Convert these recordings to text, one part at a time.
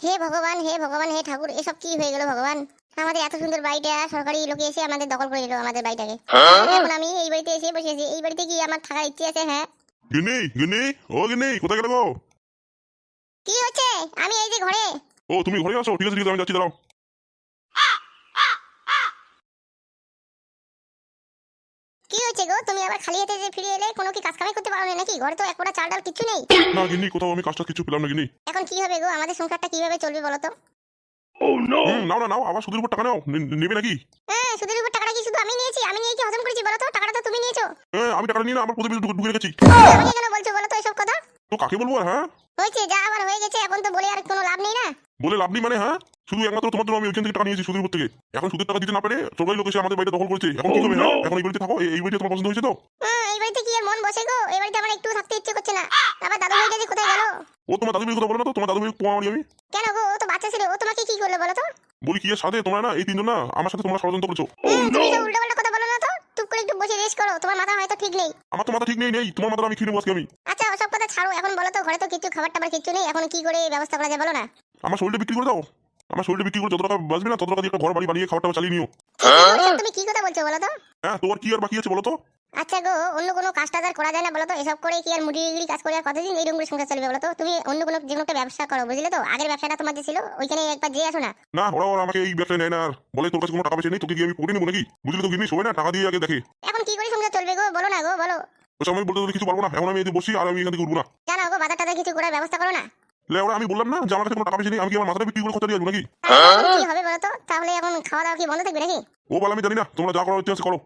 হে ভগবান হে ভগবান হে ঠাকুর এসব কি হয়ে গেল ভগবান? আমাদের এত সুন্দর বাড়িটা সরকারি লোকে এসে আমাদের দখল করে নিল আমাদের বাড়িটাকে। এখন আমি এই বাড়িতে এসে বসে আছি। এই বাড়িতে কি আমার থাকার ইচ্ছে আছে? হ্যাঁ। গিনি গিনি ও গিনি কোথায় গেল গো? কি হচ্ছে? আমি এই যে ঘরে। ও তুমি ঘরে আসো ঠিক আছে ঠিক আছে আমি যাচ্ছি দাঁড়াও। কি হচ্ছে গো? তুমি আবার খালি হাতে যে ফিরে এলে কোনো কি কাজ কামাই করতে পারো না নাকি? ঘরে তো এক ফোঁটা চাল ডাল কিচ্ছু নেই। না গিন্নি কোথাও আমি কাজটা কিছু পেলাম না গিন্নি। এখন কি হবে গো? আমাদের সংসারটা কীভাবে চলবে বলো তো? হুম নাও না নাও আবার সুদের উপর টাকা নাও। নেবে নাকি? হ্যাঁ সুদের উপর টাকাটা কি শুধু আমি নিয়েছি? আমি নিয়ে কি হজম করেছি বলো তো? টাকাটা তো তুমি নিয়েছো। হ্যাঁ আমি টাকা নিয়ে না আমার প্রতিবেদন ঢুকে রেখেছি আমাকে কেন বলছো বলো তো এসব কথা? তো কাকে বলব আর, হ্যাঁ? হয়েছে যা আবার হয়ে গেছে এখন তো বলে আর কোনো লাভ নেই না? বলে লাভ নেই মানে হ্যাঁ? শুধু একমাত্র তোমার জন্য আমি ওইখান থেকে টাকা নিয়েছি সুদের উপর থেকে। এখন সুদের টাকা দিতে না পারে সরকারি লোক এসে আমাদের বাড়িতে দখল করেছে। এখন কি করবে হ্যাঁ? এখন এই বাড়িতে থাকো এই- বাড়িতে তোমার পছন্দ হয়েছে তো? এই বাড়িতে কি আর মন বসে গো? এই বাড়িতে আমার একটু থাকতে ইচ্ছে করছে না। আবার দাদু ভাইটা যে কোথায় গেল? ও তোমার দাদু ভাইয়ের কথা বলে না তো তোমার দাদু ভাই মারি আমি। কেন গো? ও তো বাচ্চা ছিল ও তোমাকে কি করল বলো তো? বলি কি এর সাথে? তোমরা না এই তিনজন না আমার সাথে তোমরা ষড়যন্ত্র করেছ। তুমি তো উল্টো পাল্টা কথা বলো না তো। চুপ করে একটু বসে রেস্ট করো তোমার মাথা হয়তো ঠিক নেই। আমার তো মাথা ঠিক নেই নেই। তোমার মাথা আমি নেব আজকে আমি। আচ্ছা ওসব কথা ছাড়ো এখন বলো তো ঘরে তো কিছু খাবার টাবার কিছু নেই এখন কি করে ব্যবস্থা করা যায় বলো না? আমার শরীরটা বিক্রি করে দাও। আমার শরীরটা বিক্রি করে যত টাকা বাঁচবে না তত টাকা দিয়ে একটা ঘর বাড়ি বানিয়ে খাবারটা চালিয়ে নিও। এসব তুমি কি কথা বলছো বলো তো? হ্যাঁ তোমার কি আর বাকি আছে বলো তো? আচ্ছা গো অন্য কোনো কাজ টাজ আর করা যায় না বলো তো? এসব করে কি আর মুড়ি কাজ করে আর কতদিন এই রুমগুলো সংসার চলবে বলো তো? তুমি অন্য কোনো যে কোনো একটা ব্যবসা করো বুঝলে তো? আগের ব্যবসাটা তোমার যে ছিল ওইখানে একবার যেয়ে আসো না। না ওরা ওরা আমাকে এই ব্যবসায় নেয় না আর। বলে তোর কাছে কোনো টাকা পয়সা নেই তোকে কি আমি পড়ে নেব নাকি? বুঝলি তো গিনি সবাই না টাকা দিয়ে আগে দেখে। এখন কি করে সংসার চলবে গো? বলো না গো বলো। ওসব আমি বলতে কিছু পারব না। এখন আমি যে বসি আর আমি এখান থেকে উঠবো না। জানো গো বাজার টাজার কিছু করার ব্যবস্থা করো না? লে ওরা আমি বললাম না যে আমার কাছে কোনো টাকা পয়সা নেই আমি কি আমার মাথাটা বিক্রি করে খরচা দিয়ে আসব নাকি? কি হবে বলো তো? তাহলে এখন খাওয়া দাওয়া কি বন্ধ থাকবে নাকি? ও বলে আমি জানি না তোমরা যা করো হচ্ছে করো।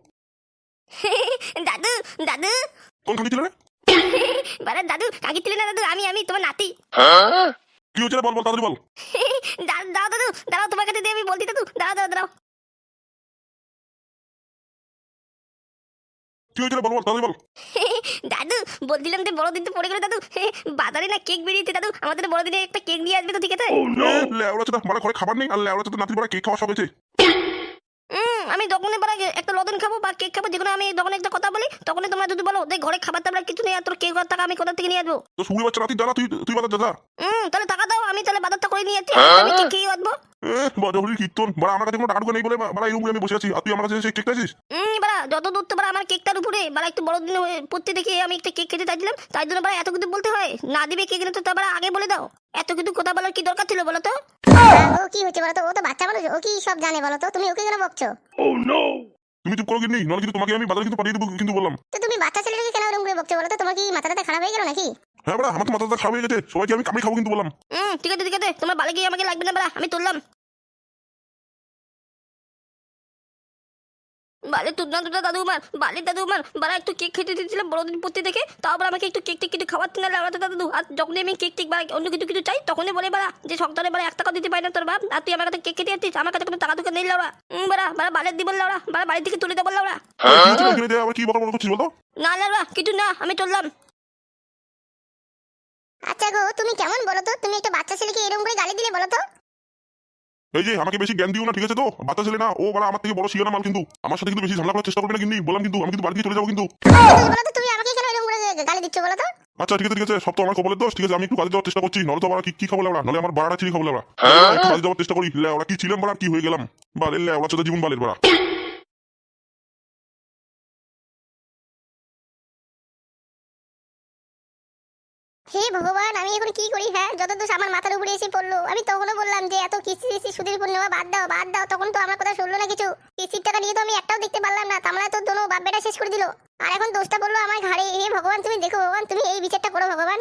দাদু দাদু। কোন খালি ছিল রে? বারে দাদু কাকি ছিলে না দাদু আমি আমি তোমার নাতি। কি হচ্ছে বল বল তাড়াতাড়ি বল। দাদু দাও দাদু দাঁড়াও তোমার কাছে দিয়ে আমি বলছি দাদু দাঁড়াও দাঁড়াও দাঁড়াও। কি হচ্ছে রে বল বল তাড়াতাড়ি বল। দাদু বলছিলাম যে বড়দিন তো পড়ে গেল দাদু। বাজারে না কেক বেরিয়েছে দাদু। আমাদের বড়দিনে একটা কেক নিয়ে আসবে তো ঠিক আছে? লেওড়া চোদা মানে ঘরে খাবার নেই আর লেওড়া চোদা নাতির বড় কেক খাওয়া সব হয়েছে। আমি দোকানে পারা একটা লদন খাব বা কেক খাব যেকোনো আমি দোকানে একটা কথা বলি তখনই তোমরা যদি বলো দেখ ঘরে খাবার টাবার কিছু নেই আর তোর কেক টাকা আমি কোথা থেকে নিয়ে আসব? তো শুয়ে বাচ্চা নাতি দাদা তুই তুই বাজার দাদা। হুম তাহলে টাকা দাও আমি তাহলে বাজারটা করে নিয়ে যাচ্ছি আমি কেক খেয়ে আসব বাজা কীর্তন। বড় আমার কাছে কোনো টাকা নেই বলে বড় এই রুমে আমি বসে আছি। আর তুই আমার কাছে এসে কেক চাইছিস হুম বাড়া যত দূর তো বাড়া আমার কেকটার উপরে বাড়া একটু বড় দিন পড়তে দেখে আমি একটা কেক খেতে চাইছিলাম। তাই জন্য বাড়া এত কিছু বলতে হয়। না দিবে কেক তো তা বাড়া আগে বলে দাও। এত কিন্তু কথা বলার কি দরকার ছিল বলো তো? ও কি হচ্ছে বলো তো? ও তো বাচ্চা মানুষ ও কি সব জানে বলো তো? তুমি ওকে কেন বকছো? ও নো তুমি চুপ করো কিন্তু নাহলে কিন্তু তোমাকে আমি বাজারে কিন্তু পাঠিয়ে দেবো কিন্তু বললাম। তো তুমি বাচ্চা ছেলেটাকে কেন ওরকম করে বকছো বলো তো? তোমার কি মাথাটা খারাপ হয়ে গেল নাকি? হ্যাঁ বড়া আমার তো মাথাটা খারাপ হয়ে গেছে। সবাইকে আমি কামড়ি খাব কিন্তু বললাম। হুম ঠিক আছে ঠিক আছে। তোমার বালে গিয়ে আমাকে লাগবে না বড়া। আমি তুললাম। বালে দাদু বালে দাদু একটু কেক খেতে দিয়েছিলাম বড়দিন পড়তে দেখে। আবার আমাকে একটু কেক টেক কিছু খাওয়াচ্ছে না লাগাতে দাদু আর যখনই আমি কেক টেক বা অন্য কিছু কিছু চাই তখনই বলে বাড়া যে এক টাকা দিতে পারি না তোর বাপ আর তুই আমার কাছে কেক খেতে যাচ্ছিস আমার কাছে কোনো টাকা টুকা নেই লাউরা। বাড়া বাড়া বালের দিব লাউরা বাড়া বাড়ি থেকে তুলে দেবো লাউরা। কি বকর করছিস বলতো? না লাউরা কিছু না আমি চললাম। আচ্ছা গো তুমি কেমন বলো তো? তুমি একটা বাচ্চা ছেলেকে এরকম করে গালি দিলে বলো তো। এই যে আমাকে বেশি জ্ঞান দিও না ঠিক আছে তো? বাচ্চা ছেলে না ও বড় আমার থেকে বড় শিয়ানা মাল কিন্তু। আমার সাথে কিন্তু বেশি ঝামেলা করার চেষ্টা করবে না কিন্তু বললাম কিন্তু আমি কিন্তু বাড়ি দিয়ে চলে যাব কিন্তু। তুমি বলো তো তুমি আমাকে কেন এরকম করে গালি দিচ্ছ বলো তো? আচ্ছা ঠিক আছে ঠিক আছে সব তো আমার কপালের দোষ ঠিক আছে আমি একটু কাজে যাওয়ার চেষ্টা করছি নলে তো আমার কি কি খাব ওরা? নলে আমার বাড়া ছিঁড়ে খাব ওরা। একটু কাজে যাওয়ার চেষ্টা করি। ওরা কি ছিলাম বাড়া কি হয়ে গেলাম? বালের ওরা চোদ্দ জীবন বালের বাড়া ভগবান, আমি এখন কি করি হ্যাঁ? যত দোষ আমার মাথার উপরে এসে পড়ল, আমি তখনও বললাম যে, এত কিস্তি কিস্তি সুদের উপর নেওয়া বাদ দাও বাদ দাও, তখন তো আমার কথা শুনলো না কিছু। কিস্তির টাকা নিয়ে তো আমি একটাও দেখতে পারলাম না তামলা তো দোনো বাপ বেটা শেষ করে দিল। আর এখন দোষটা পড়ল আমার ঘাড়ে, হে ভগবান, তুমি দেখো ভগবান, তুমি এই বিচারটা করো ভগবান।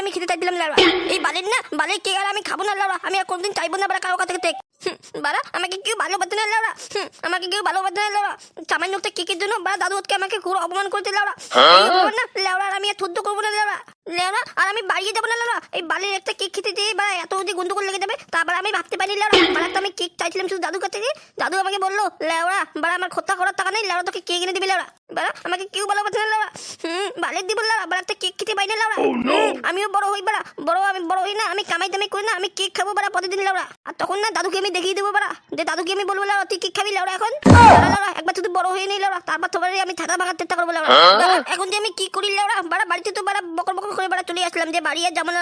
আমি খেতে চাইছিলাম এই বালের না, বালের কেক আর আমি খাব না, লাউড়া, আমি আর কোনদিন চাইব না কারও কাছে বাড়া আমাকে কেউ ভালোবাসে না লাউরা আমাকে কেউ ভালোবাসে না লাউরা সামান্য একটা কেকের জন্য? বাড়া দাদু আজকে আমাকে খুব অপমান করেছে লাউরা না লাউরা আর আমি আর থুদ্দ করব না লাউরা লাউরা আর আমি বাড়িয়ে যাব না লাউরা এই বালির একটা কেক খেতে যেয়ে বা এত যে গন্ডগোল লেগে যাবে তারপর আমি ভাবতে পারি লাউরা বাড়া তো আমি কেক চাইছিলাম শুধু দাদুর কাছে দাদু আমাকে বলল লেওড়া বাড়া আমার খোত্তা করার টাকা নেই লাউরা তোকে কেক এনে দিবি লেওড়া বাড়া আমাকে কেউ না। হুম বালের দিব বাড়া একটা কেক খেতে পাই না লাউড়া আমিও বড় হই বাড়া। বড় আমি বড় হই না আমি কামাই দামাই করি না আমি কেক খাব বাড়া প্রতিদিন লাউড়া। আর তখন না দাদুকে আমি দেখিয়ে দেবো বাড়া। যে দাদুকে আমি বলব লাউড়া তুই কেক খাবি লাউড়া এখন? একবার বড় হয়ে নেই লাউড়া। তারপর তোমার আমি থাকা ভাঙার চেষ্টা করব লাউড়া। এখন যে আমি কি করি লাউড়া? বাড়া বাড়িতে তো বাড়া বকর বকর করে বাড়া চলে আসলাম যে বাড়ি আর যাব না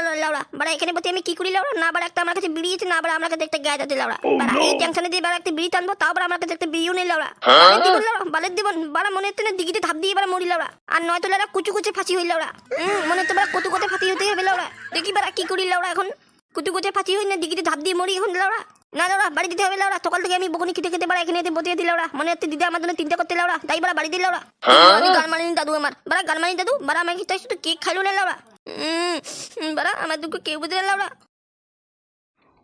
বাড়া এখানে বলতে আমি কি করি লাউড়া? না বাড়া একটা আমার কাছে বিড়ি না বাড়া আমার কাছে একটা গ্যাস আছে লাউড়া। বাড়া এই টেনশনে দিয়ে বাড়া একটা বিড়ি টানবো তাও বাড়া আমার কাছে একটা বিড়িও নেই লাউড়া। বালের জীবন বালের জীবন বাড়া মনে হচ্ছে না দিঘিতে ধাপ দিয়ে বাড়া মরি লাউড়া আর নয়তো লাউড়া কুচু কুচে ফাঁসি হই লাউড়া হুম, মনে হচ্ছে কত কত ফাঁসি হতে হবে লাউড়া দেখি বাড়া কি করি লাউড়া এখন। কুচু কুচে ফাঁসি হই না দিঘিতে ধাপ দিয়ে মরি এখন লাউড়া না লাউড়া বাড়ি দিতে হবে লাউড়া সকাল থেকে আমি বকুনি খেতে খেতে বাড়া এখানে এসে বসিয়ে দিই লাউড়া মনে হচ্ছে দিদি আমার জন্য চিন্তা করতে লাউড়া তাই বাড়া বাড়ি দিই আমি গান মারিনি দাদু আমার। বাড়া গান মারিনি দাদু বাড়া আমাকে তাই শুধু কেক খাইলো না উম, বাড়া আমার দুঃখ কেউ বুঝে না লাউড়া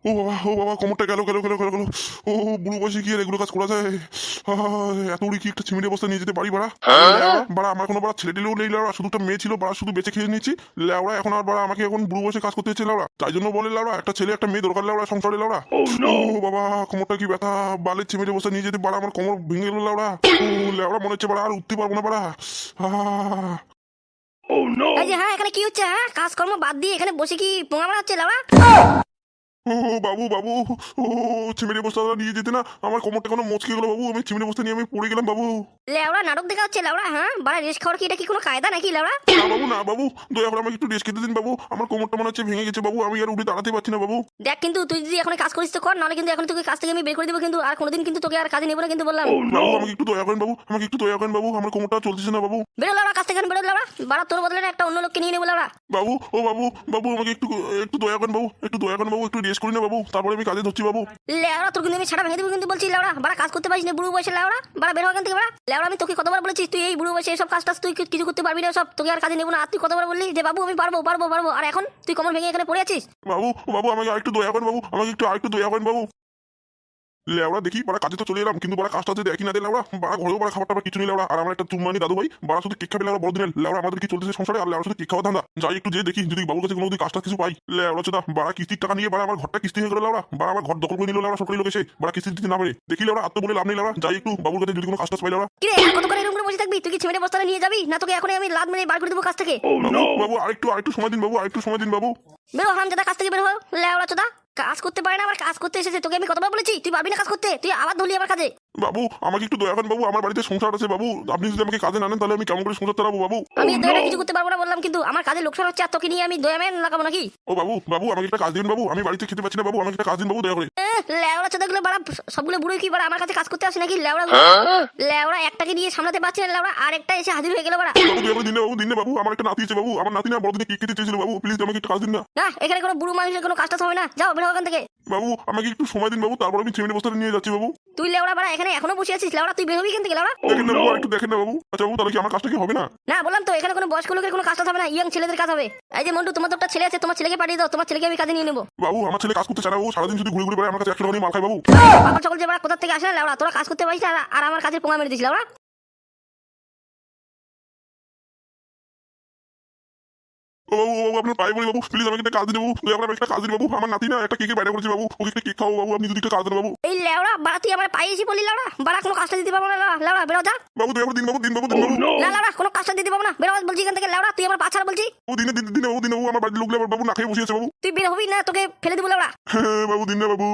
ও বাবা ও বাবা কোমরটা গেল গেল গেল গেল গেল। ও বুড়ো বয়সে কি আর এগুলো কাজ করা যায়। এত উড়ি কি একটা চিমিনি অবস্থা নিয়ে যেতে পারি বাড়া? বাড়া আমার কোনো বাড়া ছেলে টেলেও নেই লাউড়া শুধু একটা মেয়ে ছিল বাড়া শুধু বেঁচে খেয়ে নিয়েছি। লেওড়া এখন আর বাড়া আমাকে এখন বুড়ো বয়সে কাজ করতে হচ্ছে লাউড়া তাই জন্য বলে লাউড়া একটা ছেলে একটা মেয়ে দরকার লাউড়া সংসারে লাউড়া ও বাবা কোমরটা কি ব্যথা? বালের চিমিনি অবস্থা নিয়ে যেতে বাড়া আমার কোমর ভেঙে গেল লাউড়া ও লেওড়া মনে হচ্ছে বাড়া আর উঠতে পারব না বাড়া। আহ এই যে হ্যাঁ এখানে কি হচ্ছে হ্যাঁ? কাজকর্ম বাদ দিয়ে এখানে বসে কি পোঙা মারাচ্ছে লাউড়া ও বাবু বাবু ও চিমিনি বস্তাটা নিয়ে যেতে না? আমার কোমরটা কোনো মচকে গেল বাবু? আমি চিমিনি বস্তা নিয়ে আমি পড়ে গেলাম বাবু। লেওড়া নাটক দেখা হচ্ছে লাউড়া হ্যাঁ? বাড়া রেস্ট খাওয়ার কি এটা কি কোনো কায়দা নাকি লাউড়া না বাবু না বাবু। দয়া করে আমাকে একটু রেস্ট খেতে দিন বাবু। আমার কোমরটা মনে হচ্ছে ভেঙে গেছে বাবু। আমি আর উঠে দাঁড়াতে পারছি না বাবু। দেখ কিন্তু তুই যদি এখন কাজ করিস তো কর নাহলে কিন্তু এখন তোকে কাজ থেকে আমি বের করে দেবো কিন্তু আর কোনোদিন কিন্তু তোকে আর কাজে নেব না কিন্তু বললাম। বাবু আমাকে একটু দয়া করেন বাবু। আমাকে একটু দয়া করেন বাবু। আমার কোমরটা চলতেছে না বাবু। বেরো লাউড়া কাজ থেকে বেরো লাউড়া বাড়া তোর বদলে না একটা অন্য লোককে নিয়ে নেব লাউড়া বাবু ও বাবু বাবু আমাকে একটু একটু দয়া করেন বাবু একটু দয়া করেন বাবু একটু রেস্ট করি না বাবু তারপরে আমি কাজে ধরছি বাবু। লেওড়া তোর কিন্তু আমি ছাড়া ভেঙে দেবো কিন্তু বলছি লেওড়া বাড়া কাজ করতে পারিস না বুড়ো বয়সে লেওড়া বাড়া বের হওয়া থেকে বাড়া। লেওড়া আমি তোকে কতবার বলেছি তুই এই বুড়ো বয়সে এসব কাজ টাজ তুই কিছু করতে পারবি না সব তোকে আর কাজে নেব না আর তুই কতবার বললি যে বাবু আমি পারব পারব পারব। আর এখন তুই কমল ভেঙে এখানে পড়ে আছিস? বাবু বাবু আমাকে আরেকটু দয়া করেন বাবু আমাকে একটু আর একটু দয়া করেন বাবু। লেওড়া দেখি বাড়া কাজে তো চলে এলাম কিন্তু বাড়া কাজটা একই না লেওড়া বাড়া ঘরেও বাড়া খাবারটা কিছু নেই লেওড়া আর আমার একটা চুম্মানি দাদু ভাই বাড়া শুধু কেক খাবে লেওড়া বড় দিনের লেওড়া আমাদের কি চলতেছে সংসারে আর লেওড়া শুধু কেক খাওয়া ধান্দা যাই একটু যে দেখি যদি বাবুর কাছে কোনো যদি কাজটা কিছু পাই লেওড়া চোদা বাড়া কিস্তির টাকা নিয়ে বাড়া আমার ঘরটা কিস্তি হয়ে গেল লেওড়া বাড়া আমার ঘর দখল করে নিল লেওড়া সরকারি লোক এসে বাড়া কিস্তি দিতে না পারে দেখি লেওড়া আত্ম বলে লাভ নেই লেওড়া যাই একটু বাবুর কাছে যদি কোনো কাজটা পাই লেওড়া। কত করে এরকম করে বসে থাকবি? তুই কি ছেড়ে বস্তাটা নিয়ে যাবি? না তোকে এখন আমি লাদ মেরে বার করে দেবো কাজ থেকে। বাবু বাবু আরেকটু আরেকটু সময় দিন বাবু আরেকটু সময় দিন বাবু। বেরো হাম দাদা কাজ থেকে বের হো লেওড়া চোদা। কাজ করতে পারে না আমার কাজ করতে এসেছে, তোকে আমি কতবার বলেছি? তুই পারবি না কাজ করতে? তুই আবার ধরলি আমার কাজে। বাবু আমাকে একটু দয়া করেন বাবু আমার বাড়িতে সংসার আছে বাবু। আপনি যদি আমাকে কাজে না নেন তাহলে আমি কেমন করে সংসার চালাবো বাবু? আমি দয়া কিছু করতে পারব না বললাম কিন্তু আমার কাজে লোকসান হচ্ছে আর তোকে নিয়ে আমি দয়া ম্যান লাগাবো নাকি? ও বাবু বাবু আমাকে একটা কাজ দিন বাবু আমি বাড়িতে খেতে পাচ্ছি না বাবু আমাকে একটা কাজ দিন বাবু দয়া করে। লেওড়া চোদাগুলো বাড়া সবগুলো বুড়ো কি বাড়া আমার কাছে কাজ করতে আসে নাকি? লেওড়া লেওড়া একটাকে নিয়ে সামলাতে পারছি না লেওড়া আর একটা এসে হাজির হয়ে গেল বাড়া। বাবু দয়া করে দিন বাবু দিন বাবু আমার একটা নাতি আছে বাবু আমার নাতি না বড়দিনে কেক খেতে চেয়েছিল বাবু প্লিজ আমাকে একটা কাজ দিন না। না এখানে কোনো বুড়ো মানুষের কোনো কাজটা হবে না যাও বেরো ওখান থেকে। বাবু আমাকে একটু সময় দিন বাবু তারপর আমি ছেলে বস্তাটা নিয়ে যাচ্ছি বাবু। তুই লেওড়া বাড়া এখানে এখনও বসে আছিস? লাউরা তুই বেরোবি এখান থেকে লাউরা? দেখেন না বাবু একটু দেখেন না বাবু। আচ্ছা বাবু তাহলে কি আমার কাজটা কি হবে না? না বললাম তো এখানে কোনো বয়স্ক লোকের কোনো কাজটা হবে না ইয়ং ছেলেদের কাজ হবে। এই যে মন্টু তোমার তো একটা ছেলে আছে তোমার ছেলেকে পাঠিয়ে দাও তোমার ছেলেকে আমি কাজে নিয়ে নেব। বাবু আমার ছেলে কাজ করতে চায় না বাবু সারাদিন শুধু ঘুরে ঘুরে বেড়ায় আমার কাছে একশো টাকা নিয়ে মাল খায় বাবু। পাপা সকল যে বাড়া কোথা থেকে আসে না লেওড়া তোরা কাজ করতে পারিস আর- আমার কাজের পোঙা মেরে দিস লেওড়া বাবু ও বাবু আপনার পায়ে বলি বাবু প্লিজ আমাকে একটা কাজ দিন বাবু। আমাকে একটা কাজ দিন বাবু। আমার নাতি না একটা কেকের বাইরে করেছে বাবু। ওকে একটা কেক খাও বাবু আপনি যদি একটা কাজ দেন বাবু। এই লেওড়া বাড়া তুই আমার পায়ে এসে বলি লেওড়া। বাড়া কোনো কাজটা দিতে পারব না লেওড়া। বেরো যা। বাবু দিন বাবু দিন বাবু দিন বাবু। না লেওড়া কোনো কাজটা দিতে পারব না। বেরো বলছি এখান থেকে লেওড়া তুই আমার পা ছাড়া বলছি। ও দিনে দিন দিনে বাবু দিনে বাবু আমার বাড়ির আবার বাবু না খেয়ে বসে আছে বাবু। তুই বের হবি না তোকে ফেলে দেবো লেওড়া। হ্যাঁ, বাবু দিন না বাবু।